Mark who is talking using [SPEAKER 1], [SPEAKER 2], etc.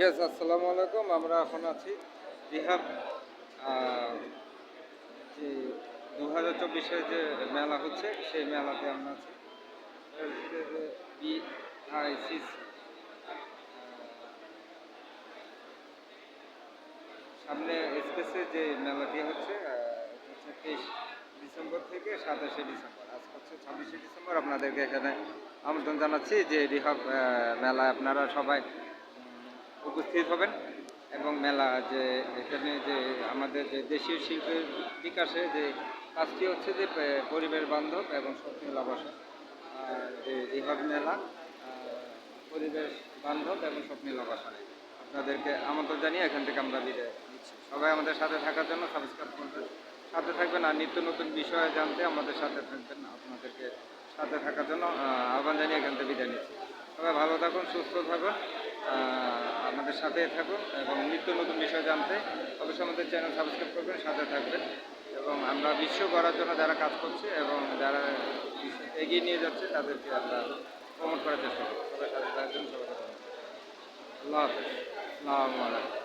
[SPEAKER 1] Yes আসসালামু আলাইকুম। আমরা এখন আছি রিহাব যে দু হাজার চব্বিশে যে মেলা হচ্ছে, সেই মেলাতে আমরা আছি। সামনে স্পেসে যে মেলাটি হচ্ছে হচ্ছে তেইশ ডিসেম্বর থেকে সাতাশে ডিসেম্বর। আজ হচ্ছে ছাব্বিশে ডিসেম্বর। আপনাদেরকে এখানে আমন্ত্রণ জানাচ্ছি যে রিহাব মেলায় আপনারা সবাই উপস্থিত হবেন এবং মেলা যে এখানে যে আমাদের যে দেশীয় শিল্পের বিকাশে যে কাজটি হচ্ছে যে পরিবেশ বান্ধব এবং স্বপ্নীল আবাসন যে রিহাব মেলা পরিবেশ বান্ধব এবং স্বপ্নীল আবাসনে আপনাদেরকে আমন্ত্রণ জানিয়ে এখান থেকে আমরা বিদায় নিচ্ছি। সবাই আমাদের সাথে থাকার জন্য সাবস্ক্রাইব করবেন। সাথে থাকবেন আর নিত্য নতুন বিষয়ে জানতে আমাদের সাথে থাকবেন। আপনাদেরকে সাথে থাকার জন্য আহ্বান জানিয়ে এখান থেকে বিদায় নিচ্ছি। সবাই ভালো থাকুন, সুস্থ থাকুন। আমাদের সাথে থাকুন এবং নিত্য নতুন বিষয় জানতে অবশ্যই আমাদের চ্যানেল সাবস্ক্রাইব করবেন, সাথে থাকবেন। এবং আমরা বিশ্ব করার জন্য যারা কাজ করছে এবং যারা এগিয়ে নিয়ে যাচ্ছে, তাদেরকে আমরা প্রমোট করার চেষ্টা করব। সবাই সাথে থাকবেন সবাই আল্লাহ হাফিজ। আল্লাহ